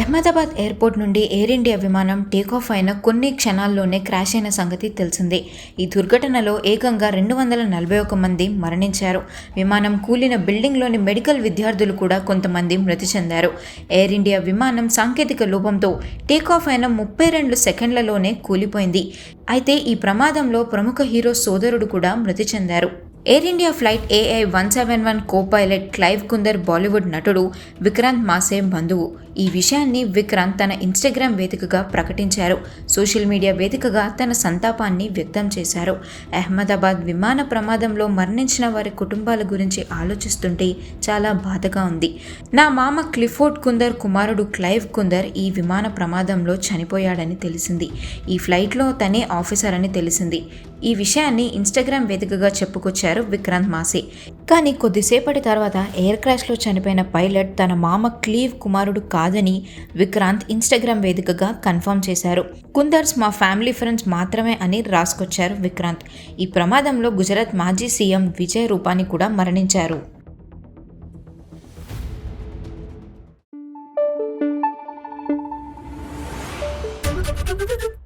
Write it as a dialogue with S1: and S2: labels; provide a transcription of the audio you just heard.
S1: Ahmedabad airport నుండి Air India విమానం takeoff అయిన కొన్ని క్షణాల్లోనే క్రాష్ అయిన సంగతి తెలిసిందే. ఈ దుర్ఘటనలో ఏకంగా రెండు వందల నలభై ఒక మంది మరణించారు. విమానం కూలిన బిల్డింగ్లోని మెడికల్ విద్యార్థులు కూడా కొంతమంది మృతి చెందారు. ఎయిర్ ఇండియా విమానం సాంకేతిక లోపంతో టేకాఫ్ అయిన ముప్పై రెండు సెకండ్లలోనే కూలిపోయింది. అయితే ఈ ప్రమాదంలో ప్రముఖ హీరో సోదరుడు కూడా మృతి చెందారు. Air India flight AI one seven one copilot Clive Kunder Bollywood నటుడు విక్రాంత్ మాసే బంధువు. ఈ విషయాన్ని విక్రాంత్ తన ఇన్స్టాగ్రామ్ వేదికగా ప్రకటించారు. సోషల్ మీడియా వేదికగా తన సంతాపాన్ని వ్యక్తం చేశారు. అహ్మదాబాద్ విమాన ప్రమాదంలో మరణించిన వారి కుటుంబాల గురించి ఆలోచిస్తుంటే చాలా బాధగా ఉంది. నా మామ క్లిఫోర్డ్ కుందర్ కుమారుడు క్లైవ్ కుందర్ ఈ విమాన ప్రమాదంలో చనిపోయాడని తెలిసింది. ఈ ఫ్లైట్లో తనే ఆఫీసర్ అని తెలిసింది. ఈ విషయాన్ని ఇన్స్టాగ్రామ్ వేదికగా చెప్పుకొచ్చారు విక్రాంత్ మాసి. కానీ కొద్దిసేపటి తర్వాత ఎయిర్ క్రాష్లో చనిపోయిన పైలట్ తన మామ క్లీవ్ కుమారుడు కాదని విక్రాంత్ ఇన్స్టాగ్రామ్ వేదికగా కన్ఫర్మ్ చేశారు. కుందర్స్ మా ఫ్యామిలీ ఫ్రెండ్స్ మాత్రమే అని రాసుకొచ్చారు విక్రాంత్. ఈ ప్రమాదంలో గుజరాత్ మాజీ సీఎం విజయ్ రూపాని కూడా మరణించారు.
S2: Thank you.